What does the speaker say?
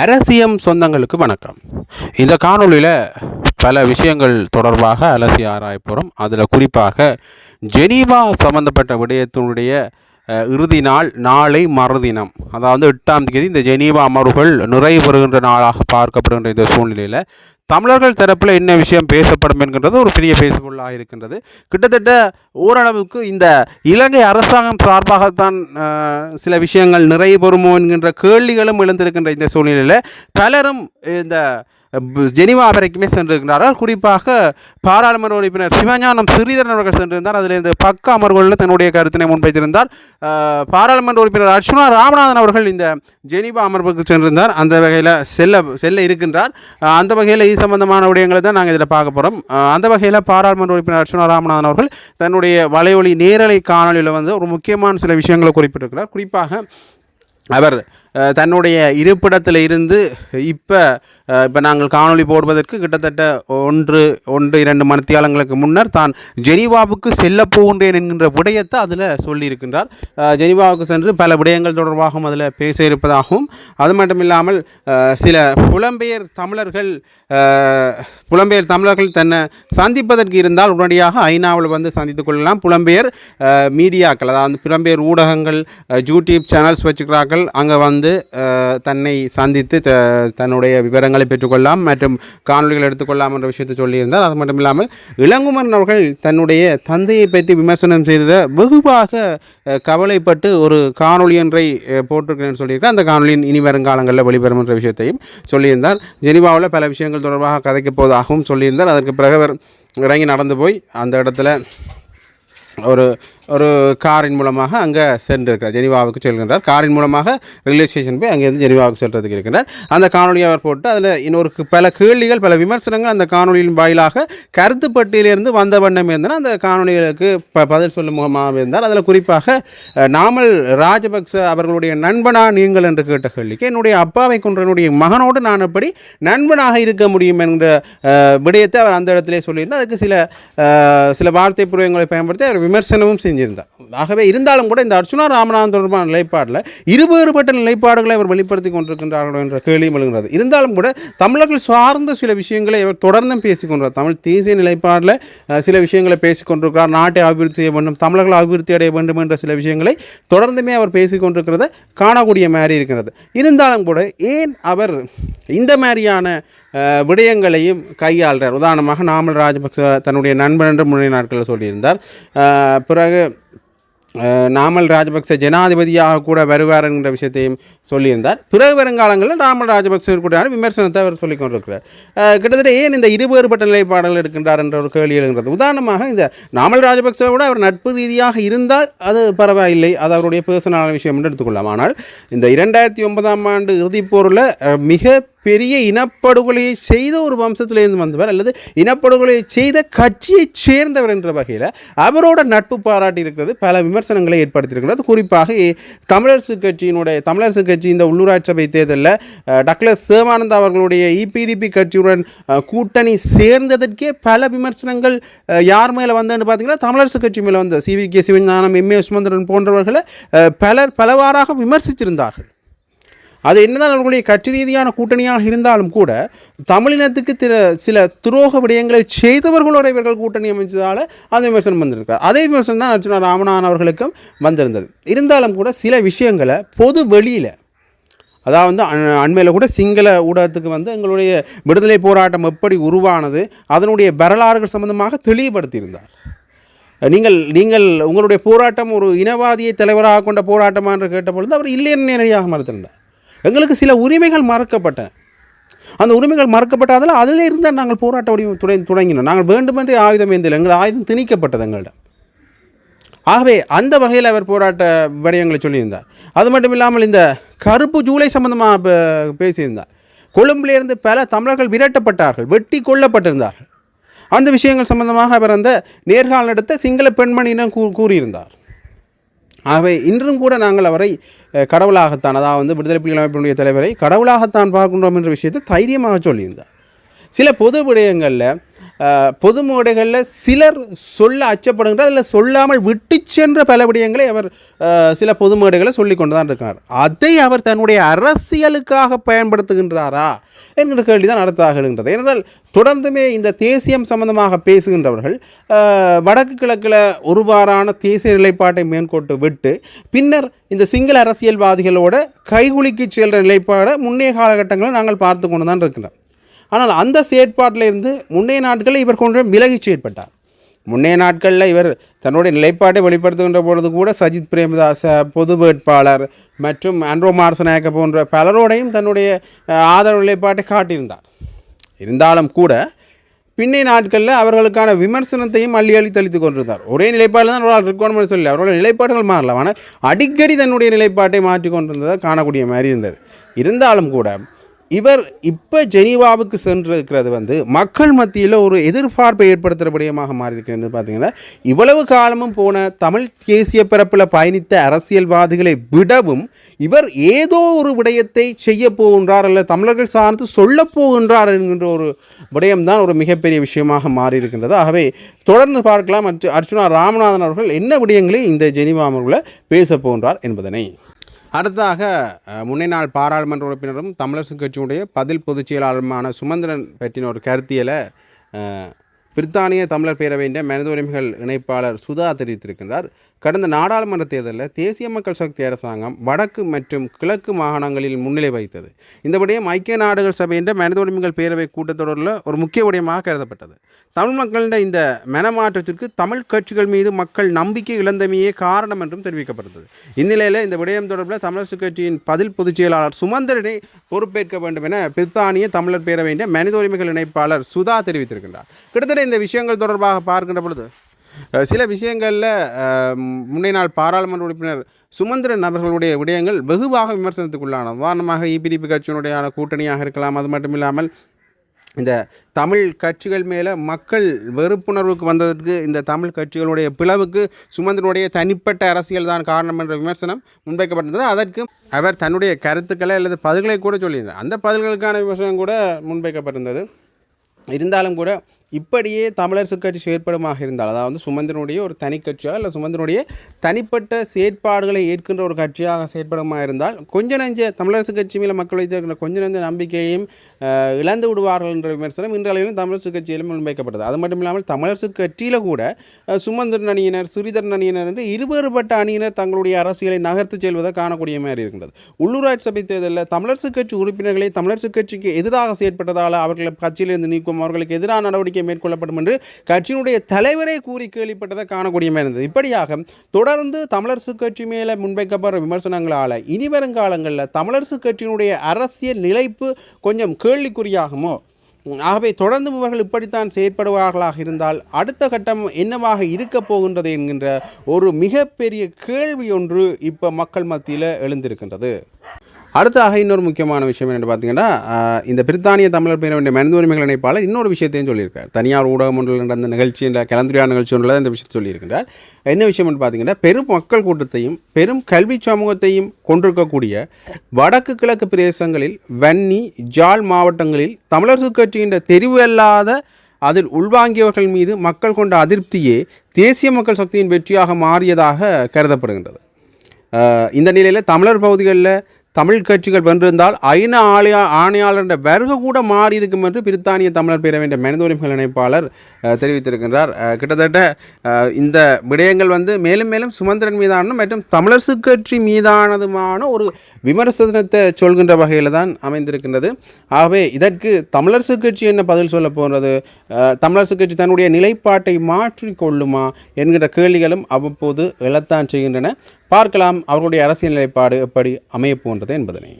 அரசியம் சொந்தங்களுக்கு வணக்கம். இந்த காணொளியில் பல விஷயங்கள் தொடர்பாக அலசி ஆராய போகிறோம் அதில் குறிப்பாக ஜெனீவா சம்பந்தப்பட்ட விடயத்தினுடைய இறுதி நாள் நாளை மறுதினம். அதாவது எட்டாம் தேதி இந்த ஜெனீவா அமர்வுகள் நிறைவு பெறுகின்ற நாளாக பார்க்கப்படுகின்ற இந்த சூழ்நிலையில் தமிழர்கள் தரப்பில் என்ன விஷயம் பேசப்படும் என்கின்றது ஒரு பெரிய பேசுபொருளாக இருக்கின்றது. கிட்டத்தட்ட ஓரளவுக்கு இந்த இலங்கை அரசாங்கம் சார்பாகத்தான் சில விஷயங்கள் நிறைவு பெறுமோ என்கின்ற கேள்விகளும் எழுந்திருக்கின்ற இந்த சூழ்நிலையில் பலரும் இந்த ஜெனிவா வரைக்குமே சென்றிருக்கிறார்கள் குறிப்பாக பாராளுமன்ற உறுப்பினர் சிவஞானம் ஸ்ரீதரன் அவர்கள் சென்றிருந்தார். அதில் இந்த பக்க அமர்வுகளில் தன்னுடைய கருத்தினை முன்வைத்திருந்தார். பாராளுமன்ற உறுப்பினர் அர்ச்சுனா ராமநாதன் அவர்கள் இந்த ஜெனிவா அமர்வுக்கு சென்றிருந்தார். அந்த வகையில் செல்ல செல்ல இருக்கின்றார். அந்த வகையில் இது சம்பந்தமான விடயங்களை தான் நாங்கள் இதில் பார்க்க போகிறோம் அந்த வகையில் பாராளுமன்ற உறுப்பினர் அர்ச்சுனா ராமநாதன் அவர்கள் தன்னுடைய வலையொலி நேரலை காணொலியில் வந்து ஒரு முக்கியமான சில விஷயங்களை குறிப்பிட்டிருக்கிறார். குறிப்பாக அவர் தன்னுடைய இருப்பிடத்தில் இருந்து இப்போ இப்போ நாங்கள் காணொளி போடுவதற்கு கிட்டத்தட்ட ஒன்று ஒன்று இரண்டு மணித்தியாலங்களுக்கு முன்னர் தான் ஜெனீவாவுக்கு செல்ல போகின்றேன் என்கின்ற விடயத்தை அதில் சொல்லியிருக்கின்றார். அஹ், ஜெனீவாவுக்கு சென்று பல விடயங்கள் தொடர்பாகவும் அதில் பேச இருப்பதாகவும் அது மட்டும் இல்லாமல் சில புலம்பெயர் தமிழர்கள் புலம்பெயர் தமிழர்கள் தன்னை சந்திப்பதற்கு இருந்தால் உடனடியாக ஐநாவில் வந்து சந்தித்துக் கொள்ளலாம். புலம்பெயர் மீடியாக்கள் அதாவது புலம்பெயர் ஊடகங்கள் யூடியூப் சேனல்ஸ் வச்சுக்கிறார்கள். அங்கே வந்து வந்து தன்னை சந்தித்து த தன்னுடைய விவரங்களை பெற்றுக்கொள்ளலாம் மற்றும் காணொலிகள் எடுத்துக்கொள்ளலாம் என்ற விஷயத்தை சொல்லியிருந்தார். அது மட்டும் இல்லாமல் இளங்குமரன் அவர்கள் தன்னுடைய தந்தையை பற்றி விமர்சனம் செய்ததை வெகுவாக கவலைப்பட்டு ஒரு காணொலி ஒன்றை அஹ், போட்டிருக்கிறேன்னு சொல்லியிருக்கார் அந்த காணொலியின் இனி வருங்காலங்களில் வெளிவரும் என்ற விஷயத்தையும் சொல்லியிருந்தார். ஜெனிவாவில் பல விஷயங்கள் தொடர்பாக கதைக்கப் போவதாகவும் சொல்லியிருந்தார். அதற்கு பிறகு இறங்கி நடந்து போய் அந்த இடத்துல ஒரு ஒரு காரின் மூலமாக அங்கே சென்றிருக்கிறார். ஜெனிவாவுக்கு செல்கின்றார். காரின் மூலமாக ரயில்வே ஸ்டேஷன் போய் அங்கேருந்து ஜெனிவாவுக்கு செல்றதுக்கு இருக்கின்றார் அந்த காணொலியை அவர் போட்டு அதில் இன்னொரு பல கேள்விகள் பல விமர்சனங்கள் அந்த காணொலியின் வாயிலாக கருத்துப்பட்டியிலிருந்து வந்த வண்ணம் இருந்தன. அந்த காணொலிகளுக்கு ப பதில் சொல்லும் முகமாக இருந்தார். அதில் குறிப்பாக நாமல் ராஜபக்ச அவர்களுடைய நண்பனா நீங்கள் என்று கேட்ட கேள்விக்கு என்னுடைய அப்பாவை கொன்ற என்னுடைய மகனோடு நான் எப்படி நண்பனாக இருக்க முடியும் என்ற விடயத்தை அவர் அந்த இடத்திலே சொல்லியிருந்தார். அதுக்கு சில சில வார்த்தை புரியங்களை பயன்படுத்தி அவர் விமர்சனமும் செஞ்சிருந்தார் ஆகவே இருந்தாலும் கூட இந்த அர்ச்சுனா ராமநாதன் தொடர்பான நிலைப்பாடில் இருவேறுபட்ட நிலைப்பாடுகளை அவர் வெளிப்படுத்தி கொண்டிருக்கின்றார்கள் என்ற கேள்வியும் எழுகிறது. இருந்தாலும் கூட தமிழர்கள் சார்ந்த சில விஷயங்களை அவர் தொடர்ந்தும் பேசிக்கொண்டார் தமிழ் தேசிய நிலைப்பாடில் சில விஷயங்களை பேசிக்கொண்டிருக்கிறார் நாட்டை அபிவிருத்தி செய்ய வேண்டும் தமிழர்கள் அபிவிருத்தி அடைய வேண்டும் என்ற சில விஷயங்களை தொடர்ந்துமே அவர் பேசிக்கொண்டிருக்கிறத காணக்கூடிய மாதிரி இருக்கிறது. இருந்தாலும் கூட ஏன் அவர் இந்த மாதிரியான விடயங்களையும் கையாள்றார். உதாரணமாக நாமல் ராஜபக்ச தன்னுடைய நண்பன் என்று முன்னே நாட்களில் சொல்லியிருந்தார். பிறகு நாமல் ராஜபக்ச ஜனாதிபதியாக கூட வருவார் என்ற விஷயத்தையும் சொல்லியிருந்தார். பிறகு வருங்காலங்களில் நாமல் ராஜபக்ச கூடான விமர்சனத்தை அவர் சொல்லிக் கொண்டிருக்கிறார். கிட்டத்தட்ட ஏன் இந்த இருவேறுபட்ட நிலைப்பாடுகள் இருக்கின்றார் என்ற ஒரு கேள்வி எழுகிறது. உதாரணமாக இந்த நாமல் ராஜபக்சவோட அவர் நட்பு ரீதியாக இருந்தால் அது பரவாயில்லை. அது அவருடைய பர்சனலான விஷயம் என்று எடுத்துக்கொள்ளலாம். ஆனால் இந்த இரண்டாயிரத்தி ஒன்பதாம் ஆண்டு இறுதிப் போரில் மிக பெரிய இனப்படுகொலையை செய்த ஒரு வம்சத்திலேருந்து வந்தவர் அல்லது இனப்படுகொலையை செய்த கட்சியை சேர்ந்தவர் என்ற வகையில் அவரோட நட்பு பாராட்டி இருக்கிறது பல விமர்சனங்களை ஏற்படுத்தியிருக்கிறது. குறிப்பாக தமிழரசு கட்சியினுடைய தமிழரசு கட்சி இந்த உள்ளூராட்சி சபை தேர்தலில் டக்ளஸ் தேவானந்தா அவர்களுடைய இபிடிபி கட்சியுடன் கூட்டணி சேர்ந்ததற்கே பல விமர்சனங்கள் யார் மேலே வந்ததுன்னு பார்த்தீங்கன்னா தமிழரசு கட்சி மேலே வந்த CV K Sivagnanam M A Sumanthiran போன்றவர்களை பலர் பலவாறாக விமர்சித்திருந்தார்கள் அது என்னதான் அவர்களுடைய கட்சி ரீதியான கூட்டணியாக இருந்தாலும் கூட தமிழினத்துக்கு திரு சில துரோக விடயங்களை செய்தவர்களோட இவர்கள் கூட்டணி அமைச்சதால் அந்த விமர்சனம் வந்திருக்கார் அதே விமர்சனம் தான் அர்ச்சனா ராமநாதன் அவர்களுக்கும் வந்திருந்தது. இருந்தாலும் கூட சில விஷயங்களை பொது வெளியில் அதாவது அண்- அண்மையில் கூட சிங்கள ஊடகத்துக்கு வந்து எங்களுடைய விடுதலை போராட்டம் எப்படி உருவானது அதனுடைய வரலாறுகள் சம்பந்தமாக தெளிவுபடுத்தியிருந்தார். நீங்கள் நீங்கள் உங்களுடைய போராட்டம் ஒரு இனவாதியை தலைவராக கொண்ட போராட்டமா என்று கேட்டபொழுது அவர் இல்லை நேரடியாக மறுத்திருந்தார். எங்களுக்கு சில உரிமைகள் மறக்கப்பட்டன அந்த உரிமைகள் மறக்கப்பட்டதில் அதில் இருந்தால் நாங்கள் போராட்ட வடிவம் துடை தொடங்கினோம் நாங்கள் வேண்டுமென்றே ஆயுதம் ஏந்தில். எங்கள் ஆயுதம் திணிக்கப்பட்டது எங்களிடம். ஆகவே அந்த வகையில் அவர் போராட்ட விடயங்களை சொல்லியிருந்தார். அது மட்டும் இல்லாமல் இந்த கருப்பு ஜூலை சம்பந்தமாக பேசியிருந்தார். கொழும்பிலிருந்து பல தமிழர்கள் விரட்டப்பட்டார்கள் வெட்டி கொல்லப்பட்டிருந்தார்கள். அந்த விஷயங்கள் சம்பந்தமாக அவர் அந்த நேர்காணல் நடத்த சிங்கள பெண்மணியிடம் கூ கூறியிருந்தார். ஆகவே இன்றும் கூட நாங்கள் அவரை கடவுளாகத்தான் அதாவது வந்து விடுதலை புலிகள் அமைப்பினுடைய தலைவரை கடவுளாகத்தான் பார்க்கின்றோம் என்ற விஷயத்தை தைரியமாக சொல்லியிருந்தார். சில பொது விடயங்களில் பொது மேடைகளில் சிலர் சொல்ல அச்சப்படுகின்ற அதில் சொல்லாமல் விட்டு சென்ற பல விடயங்களை அவர் சில பொது மேடைகளை சொல்லி கொண்டு தான் இருக்கார். அதை அவர் தன்னுடைய அரசியலுக்காக பயன்படுத்துகின்றாரா என்கிற கேள்வி தான் அடுத்ததாக ஏனென்றால் தொடர்ந்துமே இந்த தேசியம் சம்பந்தமாக பேசுகின்றவர்கள் வடக்கு கிழக்கில் ஒருவாறான தேசிய நிலைப்பாட்டை மேற்கொண்டு விட்டு பின்னர் இந்த சிங்கள அரசியல்வாதிகளோட கைகுலுக்கி செல்கிற நிலைப்பாடை முன்னைய காலகட்டங்களில் நாங்கள் பார்த்து கொண்டு தான் இருக்கிறோம் ஆனால் அந்த செயற்பாட்டிலிருந்து முன்னைய நாட்களில் இவர் கொஞ்சம் விலகி செயற்பட்டார் முன்னைய நாட்களில் இவர் தன்னுடைய நிலைப்பாட்டை வெளிப்படுத்துகின்ற பொழுது கூட சஜித் பிரேமதாச பொது வேட்பாளர் மற்றும் ஆண்ட்ரோ மார்சநாயக்க போன்ற பலரோடையும் தன்னுடைய ஆதரவு நிலைப்பாட்டை காட்டியிருந்தார். இருந்தாலும் கூட பின்னைய நாட்களில் அவர்களுக்கான விமர்சனத்தையும் அள்ளி அள்ளி தெளித்து கொண்டிருந்தார். ஒரே நிலைப்பாடு தான் அவரால் இருக்கணும்னு சொல்லி அவர்களுடைய நிலைப்பாடுகள் மாறலாம். ஆனால் அடிக்கடி தன்னுடைய நிலைப்பாட்டை மாற்றி கொண்டிருந்ததை காணக்கூடிய மாதிரி இருந்தது. இருந்தாலும் கூட இவர் இப்போ ஜெனீவாவுக்கு சென்றிருக்கிறது வந்து மக்கள் மத்தியில் ஒரு எதிர்பார்ப்பை ஏற்படுத்துகிற விடயமாக மாறியிருக்கிறது பார்த்தீங்கன்னா இவ்வளவு காலமும் போன தமிழ் தேசிய பரப்பில் பயணித்த அரசியல்வாதிகளை விடவும் இவர் ஏதோ ஒரு விடயத்தை செய்ய போகின்றார் அல்ல தமிழர்கள் சார்ந்து சொல்லப் போகின்றார் என்கின்ற ஒரு விடயம்தான் ஒரு மிகப்பெரிய விஷயமாக மாறியிருக்கின்றது. ஆகவே தொடர்ந்து பார்க்கலாம். அர்ஜு- அர்ச்சுனா ராமநாதன் அவர்கள் என்ன விடயங்களை இந்த ஜெனிவா அமர்வில் பேசப் போகின்றார் என்பதனை. அடுத்ததாக முன்னே நாள் பாராளுமன்ற உறுப்பினரும் தமிழரசு கட்சியுடைய பதில் பொதுச் செயலாளருமான சுமந்திரன் பற்றின ஒரு கருத்தியலை பிரித்தானிய தமிழர் பேரவையின் மனித உரிமைகள் இணைப்பாளர் சுதா தெரிவித்திருக்கின்றார். கடந்த நாடாளுமன்ற தேர்தலில் தேசிய மக்கள் சக்தி அரசாங்கம் வடக்கு மற்றும் கிழக்கு மாகாணங்களில் முன்னிலை வைத்தது இந்த விடயம் ஐக்கிய நாடுகள் சபையின் மனித உரிமைகள் பேரவை கூட்டத்தொடரில் ஒரு முக்கிய விடயமாக கருதப்பட்டது. தமிழ் மக்களின் இந்த மனமாற்றத்திற்கு தமிழ் கட்சிகள் மீது மக்கள் நம்பிக்கை இழந்தமையே காரணம் என்றும் தெரிவிக்கப்பட்டது. இந்நிலையில் இந்த விடயம் தொடர்பில் தமிழரசு கட்சியின் பதில் பொதுச் செயலாளர் சுமந்திரனை பொறுப்பேற்க வேண்டும் என பிரித்தானிய தமிழர் பேரவையின் மனித உரிமைகள் இணைப்பாளர் சுதா தெரிவித்திருக்கின்றார். கிட்டத்தட்ட இந்த விஷயங்கள் தொடர்பாக பார்க்கின்ற பொழுது சில விஷயங்களில் முன்னைய நாள் பாராளுமன்ற உறுப்பினர் சுமந்திரன் அவர்களுடைய விடயங்கள் வெகுவாக விமர்சனத்துக்குள்ளான உதாரணமாக இபிடிபி கட்சியினுடையான கூட்டணியாக இருக்கலாம். அது மட்டும் இல்லாமல் இந்த தமிழ் கட்சிகள் மேலே மக்கள் வெறுப்புணர்வுக்கு வந்ததற்கு இந்த தமிழ் கட்சிகளுடைய பிளவுக்கு சுமந்திரனுடைய தனிப்பட்ட அரசியல் தான் காரணம் என்ற விமர்சனம் முன்வைக்கப்பட்டது அதற்கு அவர் தன்னுடைய கருத்துக்களை அல்லது பதில்களை கூட சொல்லியிருந்தார். அந்த பதில்களுக்கான விமர்சனம் கூட முன்வைக்கப்பட்டிருந்தது. இருந்தாலும் கூட இப்படியே தமிழர் கட்சி செயற்படுமாக இருந்தால் அதாவது சுமந்திரனுடைய ஒரு தனி கட்சியாக இல்லை சுமந்திரனுடைய தனிப்பட்ட செயற்பாடுகளை ஏற்கின்ற ஒரு கட்சியாக செயற்படுமாக இருந்தால் கொஞ்ச நஞ்ச தமிழரசு கட்சி மேலே மக்கள் வைத்திருக்கிற கொஞ்ச நஞ்ச நம்பிக்கையையும் இழந்து விடுவார்கள் என்ற விமர்சனம் இன்றளவிலும் தமிழரசு கட்சியிலும் முன்வைக்கப்பட்டது. அது மட்டும் இல்லாமல் தமிழரசு கட்சியில் கூட சுமந்திரன் அணியினர் சிறிதரன் அணியினர் என்று இருவேறுபட்ட அணியினர் தங்களுடைய அரசியலை நகர்த்து செல்வதை காணக்கூடிய மாதிரி இருக்கின்றது. உள்ளூராட்சி சபை தேர்தலில் தமிழரசு கட்சி உறுப்பினர்களை தமிழரசு கட்சிக்கு எதிராக செயற்பட்டதால் அவர்களை கட்சியிலிருந்து நீக்கும் அவர்களுக்கு எதிரான நடவடிக்கை மேற்கொள்ளப்படும் என்று கட்சியினுடைய தலைவரே கூறி கேள்விப்பட்டதை காணக்கூடியமே இருந்தது. இப்படியாக தொடர்ந்து தமிழரசு கட்சி மேலே முன்வைக்கப்படுற விமர்சனங்களால் இனி வருங்காலங்களில் தமிழரசு கட்சியினுடைய அரசியல் நிலைப்பு கொஞ்சம் கேள்விக்குறியாகுமோ? ஆகவே தொடர்ந்து இவர்கள் இப்படித்தான் செயற்படுவார்களாக இருந்தால் அடுத்த கட்டம் என்னவாக இருக்கப் போகின்றது என்கின்ற ஒரு மிகப்பெரிய கேள்வி ஒன்று இப்போ மக்கள் மத்தியில் எழுந்திருக்கின்றது. அடுத்தாக இன்னொரு முக்கியமான விஷயம் என்னென்னு பார்த்தீங்கன்னா இந்த பிரித்தானிய தமிழர் பேரவையின் மனித உரிமைகள் இணைப்பாளர் இன்னொரு விஷயத்தையும் சொல்லியிருக்கார். தனியார் ஊடகம் ஒன்றில் நடந்த நிகழ்ச்சி இந்த கலந்துரையாட நிகழ்ச்சி ஒன்றில் இந்த விஷயத்தை சொல்லியிருக்கிறார். என்ன விஷயம்னு பார்த்தீங்கன்னா பெரும் மக்கள் கூட்டத்தையும் பெரும் கல்வி சமூகத்தையும் கொண்டிருக்கக்கூடிய வடக்கு கிழக்கு பிரதேசங்களில் வன்னி ஜாழ் மாவட்டங்களில் தமிழர் கட்சியின் தெரிவு அல்லாத அதில் உள்வாங்கியவர்கள் மீது மக்கள் கொண்ட அதிருப்தியே தேசிய மக்கள் சக்தியின் வெற்றியாக மாறியதாக கருதப்படுகின்றது. இந்த நிலையில் தமிழர் பகுதிகளில் தமிழ் கட்சிகள் வென்றிருந்தால் ஐநா ஆலையா ஆணையாளர் வருகை கூட மாறி இருக்கும் என்று பிரித்தானிய தமிழர் பேரவையின் மனித உரிமைகள் இணைப்பாளர் தெரிவித்திருக்கின்றார். கிட்டத்தட்ட இந்த விடயங்கள் வந்து மேலும் மேலும் சுமந்திரன் மீதான மற்றும் தமிழரசு கட்சி மீதானதுமான ஒரு விமர்சனத்தை சொல்கின்ற வகையில் தான் அமைந்திருக்கின்றது. ஆகவே இதற்கு தமிழரசு கட்சி என்ன பதில் சொல்ல போகிறது? தமிழரசு கட்சி தன்னுடைய நிலைப்பாட்டை மாற்றிக்கொள்ளுமா என்கிற கேள்விகளும் அவ்வப்போது எழத்தான் செய்கின்றன. பார்க்கலாம் அவர்களுடைய அரசியல் நிலைப்பாடு எப்படி அமையப் போன்றது என்பதனை.